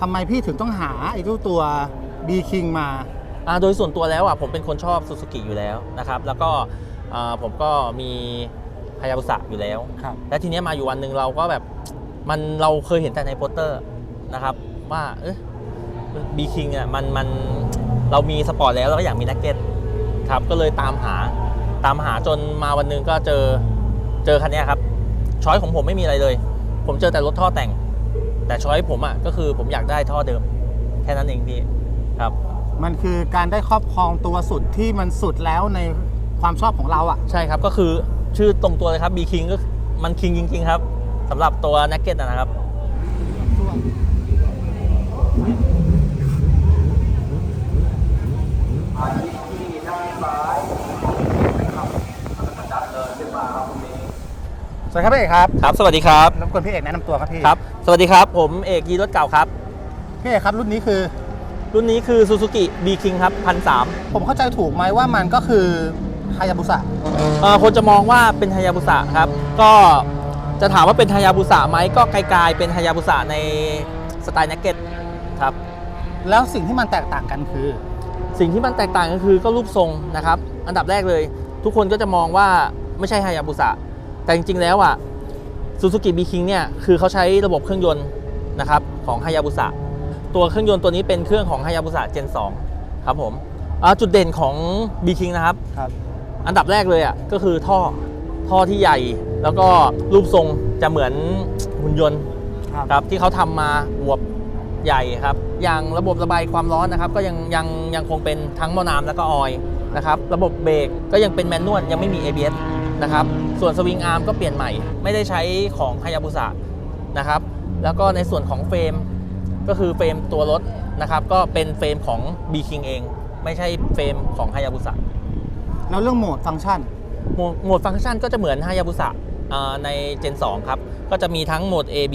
ทำไมพี่ถึงต้องหาไอ้เจ้าตัว B King มา อ่าโดยส่วนตัวแล้วอะผมเป็นคนชอบซูซูกิอยู่แล้วนะครับแล้วก็อ่าผมก็มีฮายาบุสะอยู่แล้ว ครับ และทีเนี้ยมาอยู่วันหนึ่งเราก็แบบมันเราเคยเห็นแต่ในโปสเตอร์นะครับว่าเออบีคิงอะมันมันเรามีสปอร์ตแล้วเราก็อยากมีนักเก็ตครับก็เลยตามหาตามหาจนมาวันหนึ่งก็เจอเจอคันเนี้ยครับช้อยของผมไม่มีอะไรเลย ผมเจอแต่รถท่อแต่ง แต่ช้อยผมอะก็คือผมอยากได้ท่อเดิม แค่นั้นเองพี่ครับ มันคือการได้ครอบครองตัวสุดที่มันสุดแล้วในความชอบของเราอะ ใช่ครับก็คือชื่อตรงตัวเลยครับ B King ก็มัน King จริง ๆ ครับสำหรับตัวนักเก็ตนะครับ สวัสดีครับพี่เอกครับครับ สวัสดีครับรบกวนพี่เอกแนะนำตัวครับพี่ครับ สวัสดีครับ ผมเอกยีรถเก่าครับ พี่เอกครับรุ่นนี้คือ รุ่นนี้คือ Suzuki B King ครับพันสามผมเข้าใจถูกไหมว่ามันก็คือฮายาบุสะคนจะมองว่าเป็นฮายาบุสะครับ ก็จะถามว่าเป็นฮายาบุสะไหมก็ไกลๆเป็นฮายาบุสะในสไตล์นักเก็ตครับ แล้วสิ่งที่มันแตกต่างกันคือ สิ่งที่มันแตกต่างก็คือก็รูปทรงนะครับ อันดับแรกเลย ทุกคนก็จะมองว่าไม่ใช่ฮายาบุสะ แต่จริงๆแล้วอะซูซูกิบีคิงเนี่ยคือเขาใช้ระบบเครื่องยนต์นะครับของฮายาบุสะตัวเครื่องยนต์ตัวนี้เป็นเครื่องของฮายาบุสะเจน2ครับผมอ่าจุดเด่นของบีคิงนะครับครับอันดับแรกเลยอะก็คือท่อท่อที่ใหญ่ แล้วก็รูปทรงจะเหมือนหุ่นยนต์ครับครับที่เขาทำมาอวบใหญ่ครับอย่างระบบระบายความร้อนนะครับ ก็ยังยังยังคงเป็นทั้งหม้อน้ำแล้วก็ออยล์ นะครับระบบเบรกก็ยังเป็นแมนนวลยังไม่มี ABS นะครับส่วนสวิงอาร์มก็เปลี่ยนใหม่ ไม่ได้ใช้ของฮายาบุสะนะครับแล้วก็ในส่วนของเฟรมก็คือเฟรมตัวรถนะครับก็เป็นเฟรมของ B King เอง ไม่ใช่เฟรมของฮายาบุสะแล้วเรื่องโหมดฟังก์ชันโหมดโหมดฟังก์ชันก็จะเหมือนฮายาบุสะใน Gen 2 ครับ ก็จะมีทั้งโหมด A B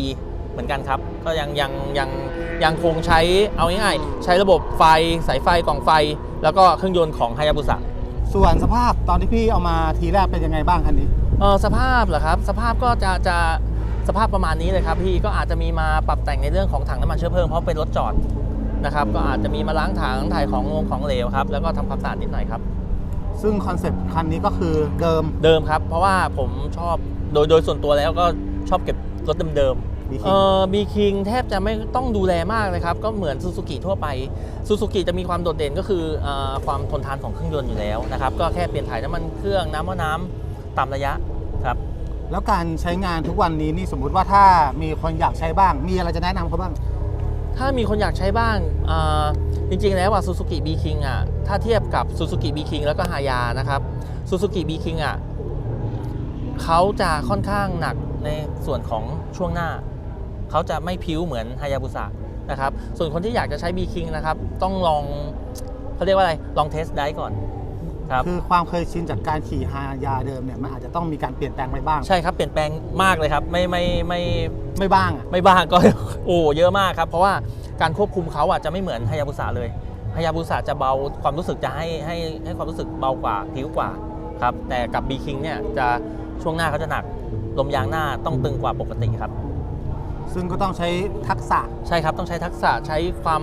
เหมือนกันครับ ก็ยังยังยังยังคงใช้เอาง่ายๆใช้ระบบไฟสายไฟกล่องไฟ แล้วก็เครื่องยนต์ของฮายาบุสะส่วนสภาพตอนที่พี่เอามาทีแรกเป็นยังไงบ้างคันนี้เออสภาพเหรอครับ สภาพก็จะจะสภาพประมาณนี้เลยครับพี่ก็อาจจะมีมาปรับแต่งในเรื่องของถังน้ำมันเชื้อเพลิงเพราะเป็นรถจอดนะครับก็อาจจะมีมาล้างถังถ่ายของลงของเหลวครับแล้วก็ทำความสะอาดนิดหน่อยครับ ซึ่งคอนเซ็ปต์คันนี้ก็คือเดิมเดิมครับ เพราะว่าผมชอบโดยโดยส่วนตัวแล้วก็ชอบเก็บรถเดิม B ๆ King เอ่อบีคิงแทบจะไม่ต้องดูแลมากเลยครับ ก็เหมือนซูซูกิทั่วไปซูซูกิจะมีความโดดเด่นก็คือเออความทนทานของเครื่องยนต์อยู่แล้วนะครับ ก็แค่เปลี่ยนถ่ายน้ำมันเครื่องน้ำว่าน้ำตามระยะครับ แล้วการใช้งานทุกวันนี้นี่สมมุติว่าถ้ามีคนอยากใช้บ้าง มีอะไรจะแนะนำเขาบ้าง ถ้ามีคนอยากใช้บ้างอ่าจริงๆ แล้วอะซูซูกิบีคิงอะ ถ้าเทียบกับซูซูกิบีคิงแล้วก็ฮายานะครับซูซูกิบีคิงอะเขาจะค่อนข้างหนักในส่วนของช่วงหน้า เขาจะไม่พิ้วเหมือนฮายาบุสะนะครับ ส่วนคนที่อยากจะใช้บีคิงนะครับ ต้องลองเขาเรียกว่าอะไร ลองเทสได้ก่อนครับคือความเคยชินจากการขี่ฮายาเดิมเนี่ยมันอาจจะต้องมีการเปลี่ยนแปลงไปบ้าง ใช่ครับเปลี่ยนแปลงมากเลยครับ ไม่ไม่ไม่ไม่บ้างอะไม่บ้างก็ โอ้เยอะมากครับ เพราะว่าการควบคุมเขาอะจะไม่เหมือนฮายาบุสะเลยฮายาบุสะจะเบาความรู้สึกจะให้ให้ให้ความรู้สึกเบากว่าผิวกว่าครับแต่กับบีคิงเนี่ยจะช่วงหน้าเขาจะหนักลมยางหน้าต้องตึงกว่าปกติครับ ซึ่งก็ต้องใช้ทักษะใช่ครับต้องใช้ทักษะใช้ความ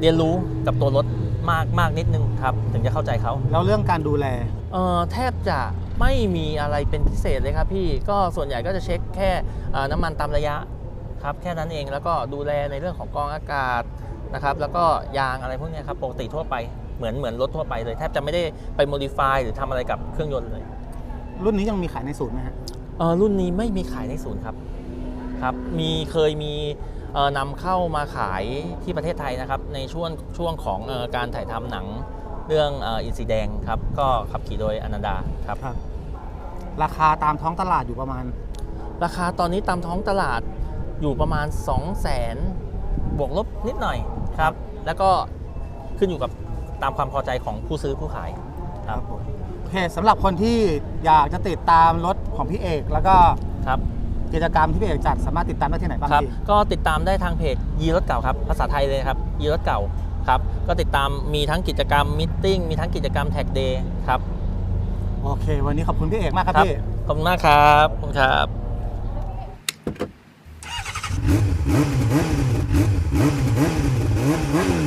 เรียนรู้กับตัวรถมากมากนิดนึงครับ ถึงจะเข้าใจเขาแล้วเรื่องการดูแล เอ่อแทบจะไม่มีอะไรเป็นพิเศษเลยครับพี่ก็ส่วนใหญ่ก็จะเช็คแค่เอ่อน้ำมันตามระยะครับแค่นั้นเองแล้วก็ดูแลในเรื่องของกรองอากาศนะครับแล้วก็ยางอะไรพวกเนี้ยครับปกติทั่วไปเหมือนเหมือนรถทั่วไปเลยแทบจะไม่ได้ไปโมดิฟายหรือทำอะไรกับเครื่องยนต์เลยรุ่นนี้ยังมีขายในศูนย์ไหมฮะ เอ่อรุ่นนี้ไม่มีขายในศูนย์ครับ ครับมีเคยมีเอ่อนำเข้ามาขายที่ประเทศไทยนะครับ ในช่วงช่วงของเออการถ่ายทำหนังเรื่องเอินซีแดงครับ ก็ขับขี่โดยอนันดาครับครับราคาตามท้องตลาดอยู่ประมาณ ราคาตอนนี้ตามท้องตลาดอยู่ประมาณ 2 0 0แสนบวกลบนิดหน่อยครับ แล้วก็ขึ้นอยู่กับตามความพอใจของผู้ซื้อผู้ขายครับผมโอเคสำหรับคนที่อยากจะติดตามรถของพี่เอกแล้วก็ครับ กิจกรรมที่พี่เอกจัดสามารถติดตามได้ที่ไหนบ้างครับก็ติดตามได้ทางเพจยีรถเก่าครับ ภาษาไทยเลยครับ ยีรถเก่าครับ ก็ติดตามมีทั้งกิจกรรมมิทติ้งมีทั้งกิจกรรมแท็กเดย์ครับ โอเค วันนี้ขอบคุณพี่เอกมากครับพี่ ขอบคุณมากครับขอบคุณครับ Mm-hmm.